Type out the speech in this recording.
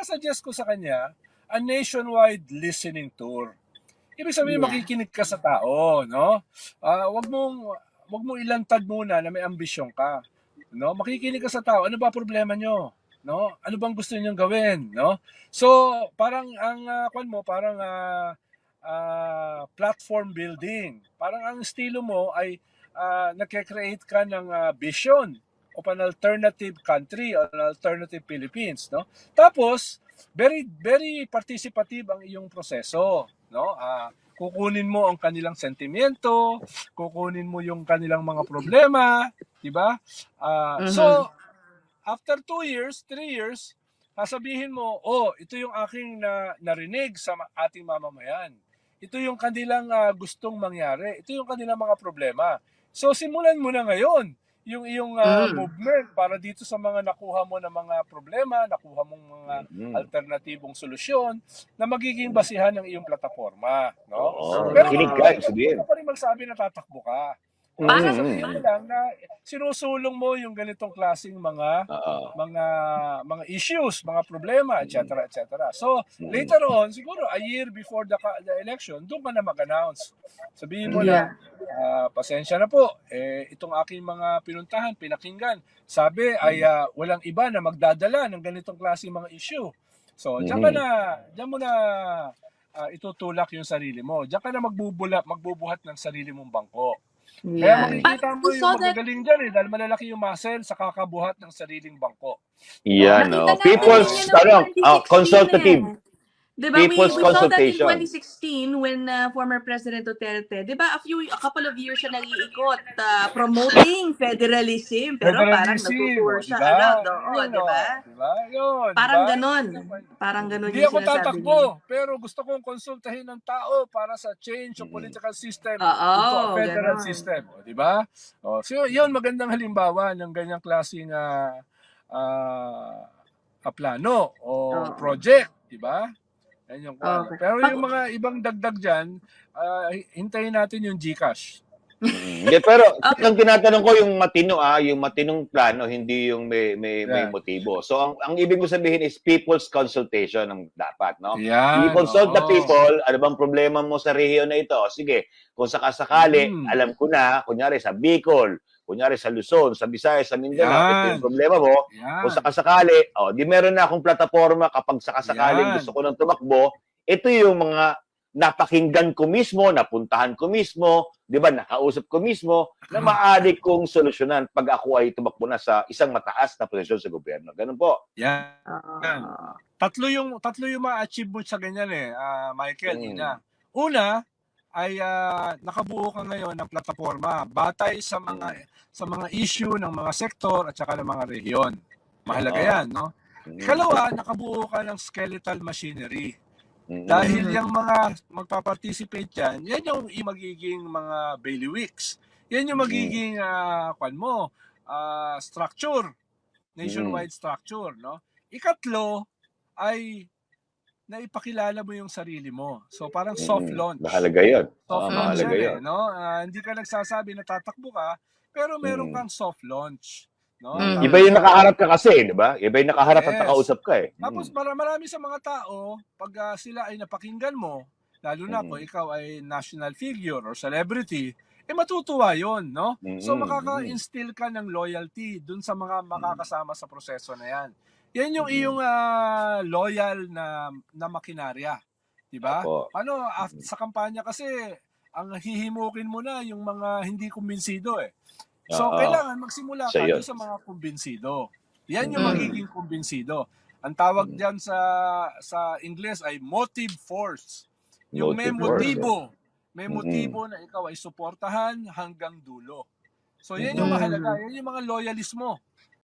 isasuggest ko sa kanya, a nationwide listening tour. Ibig sabihin, Yeah. makikinig ka sa tao, no? Ah, wag mong wag mo ilantad muna na may ambisyon ka, no? Makikinig ka sa tao. Ano ba problema nyo? No? Ano bang gusto niyo gawin, no? So, parang ang uh, kwan mo, parang ah, ah, platform building. Parang ang estilo mo ay uh, nagke-create ka ng ah, vision of an alternative country or an alternative Philippines, no? Tapos, very very participative ang iyong proseso, no? Ah, kukunin mo ang kanilang sentimiento, kukunin mo yung kanilang mga problema, 'di ba? Ah, Mhm. So, after two years, three years, sasabihin mo, oh, ito yung aking na, narinig sa ating mamamayan. Ito yung kanilang ah, gustong mangyari. Ito yung kanilang mga problema. So, simulan mo na ngayon yung iyong ah, Mm. movement para dito sa mga nakuha mo na mga problema, nakuha mong mga Mm. alternatibong solusyon na magiging basihan ng iyong plataforma. No? Oo, Pero kinig ka, sabihin. Wag pa rin magsabi na tatakbo ka. Para sa- Mm, Sabihin mo lang na sinusulong mo yung ganitong klaseng mga Oo. mga mga issues, mga problema, etc. etc. So, Mm. later on, siguro a year before the, the election, doon ka na mag-announce. Sabihin mo Yeah. na, ah, pasensya na po, eh, itong aking mga pinuntahan, pinakinggan, sabi ay ah, walang iba na magdadala ng ganitong klaseng mga issue. So, diyan ka Mhm. na, diyan mo na ah, itutulak yung sarili mo. Diyan ka na magbubula, magbubuhat ng sarili mong bangko. Kaya Yeah. makikita mo But yung that- magagaling dyan eh, dahil malalaki yung muscle sa kakabuhat ng sariling bangko. Yan, Nakita no. natin People's, yun ano, ah, 2016 consultative. eh. Diba, we, we saw that in consultation. 2016 when uh, former President Duterte, di ba, a few, a couple of years siya nag-iikot uh, promoting federalism, pero parang Federalism, nagtutour siya diba? around, oo, di ba? oh, diba? Yun, Parang diba? ganon. Parang ganon Hindi yung ako sinasabi tatakbo, niya. pero gusto kong konsultahin ng tao para sa change of Mm. political system Oo, into a federal ganon. system. O, di ba? O, so, yun, magandang halimbawa ng ganyang klaseng ah, ah, ah, plano o Oo. project, di ba? Yan yung kwan. Okay. Pero yung mga ibang dagdag dyan, ah, hintayin natin yung Gcash. Mm. Hindi, pero Okay. ang tinatanong ko yung matino ah, yung matinong plano, hindi yung may may, may Yeah. motibo. So ang, ang ibig mo sabihin is people's consultation ang dapat, no? Yan. I-consult the oo. people, ano bang problema mo sa rehiyon na ito? Sige, kung sakasakali, Mm. alam ko na, kunyari sa Bicol, kunyari sa Luzon, sa Visayas, sa Mindanao, Yan. ito yung problema mo. Yan. Kung sakasakali, oh, di meron na akong plataforma kapag sakasakali Yan. gusto ko nang tumakbo, ito yung mga napakinggan ko mismo, napuntahan ko mismo, di ba, nakausap ko mismo, na maaari kong solusyonan pag ako ay tumakbo na sa isang mataas na posisyon sa gobyerno. Ganun po. Oo. Yan. Tatlo yung tatlo yung ma-achieve mo sa ganyan eh, ah, Michael, Mm. Ina. Una ay ah, nakabuo ka ngayon ng plataforma batay sa mga sa mga issue ng mga sektor at saka ng mga rehiyon. Mahalaga. 'yan, no? Mm. Ikalawa, nakabuo ka ng skeletal machinery. Mm. Dahil yung mga magpa-participate yan, yan yung magiging mga bailiwicks. Yan yung Mhm. magiging ah, kwan mo, ah, structure, nationwide structure, no? Ikatlo ay naipakilala mo yung sarili mo. So parang soft launch. Mahalaga yun. Soft Oo, launch mahalaga yan, yun. eh, no? Ah, hindi ka nagsasabi na tatakbo ka, pero meron Mm. kang soft launch, no? Mm. Iba yung nakaharap ka kasi, di ba? Iba yung nakaharap at Yes. nakausap ka eh. Tapos Mm. marami sa mga tao, pag ah, sila ay napakinggan mo, lalo na Mm. kung ikaw ay national figure or celebrity, eh matutuwa yon, no? So Mm, makaka-instill ka ng loyalty dun sa mga makakasama sa proseso na yan. Yan yung Mm. iyong ah, loyal na na makinarya, 'di ba? Ano after, sa kampanya kasi ang hihimukin mo na yung mga hindi kumbinsido eh. So Oo. kailangan magsimula ka Siya yun. sa mga kumbinsido. Yan yung Mm. magiging kumbinsido. Ang tawag Mm. diyan sa sa Ingles ay motive force. Yung may Motive force, motibo. May Mm-mm. motibo na ikaw ay suportahan hanggang dulo. So yan yung Mm. mahalaga. Yan yung mga loyalist mo.